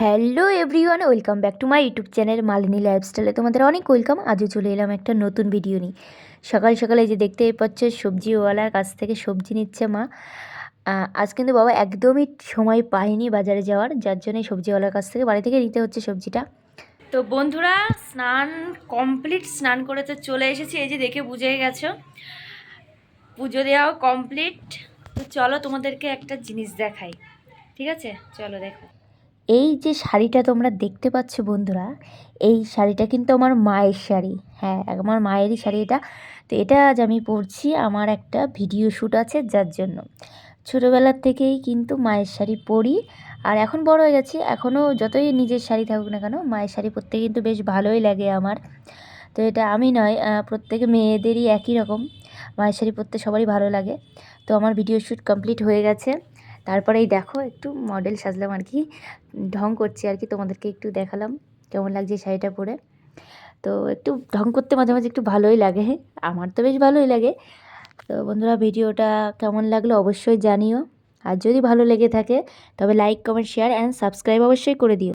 Hello everyone welcome back to my YouTube channel Malini লাইফস্টাইলে তোমাদের অনেক ওয়েলকাম আজও চলে এলাম একটা নতুন ভিডিও নিয়ে। সকাল সকালে যে দেখতেই পাচ্ছ, সবজিওয়ালার কাছ থেকে সবজি নিচ্ছে মা। আজ কিন্তু বাবা একদমই সময় পায়নি বাজারে যাওয়ার, যার জন্য সবজিওয়ালার কাছ থেকে বাড়ি থেকে নিতে হচ্ছে সবজিটা। তো বন্ধুরা, স্নান কমপ্লিট স্নান করে তো চলে এসেছি, এই যে দেখে বুঝে গেছো। পুজো দেওয়াও কমপ্লিট তো চলো তোমাদেরকে একটা জিনিস দেখাই। ঠিক আছে? চলো দেখো। এই যে শাড়িটা তোমরা দেখতে পাচ্ছ বন্ধুরা, এই শাড়িটা কিন্তু আমার মায়ের শাড়ি। হ্যাঁ আমার মায়েরই শাড়ি এটা। তো এটা আজ আমি পরছি, আমার একটা ভিডিও শ্যুট আছে যার জন্য। ছোটোবেলার থেকেই কিন্তু মায়ের শাড়ি পরি, আর এখন বড় হয়ে গেছি। এখনও যতই নিজের শাড়ি থাকুক না কেন, মায়ের শাড়ি পরতে কিন্তু বেশ ভালোই লাগে আমার। তো এটা আমি নয় প্রত্যেক মেয়েদেরই একই রকম। মায়ের শাড়ি পরতে সবারই ভালো লাগে। তো আমার ভিডিও শ্যুট কমপ্লিট হয়ে গেছে। তারপরেই দেখো একটু মডেল সাজলাম আর কি। ঢং করছি আর কি, তোমাদেরকে একটু দেখালাম কেমন লাগছে শাড়িটা পরে। তো একটু ঢং করতে মাঝে মাঝে একটু ভালোই লাগে আমার তো বেশ ভালোই লাগে। তো বন্ধুরা, ভিডিওটা কেমন লাগল অবশ্যই জানিও। আর যদি ভালো লেগে থাকে, তবে like comment share and subscribe অবশ্যই করে দিও।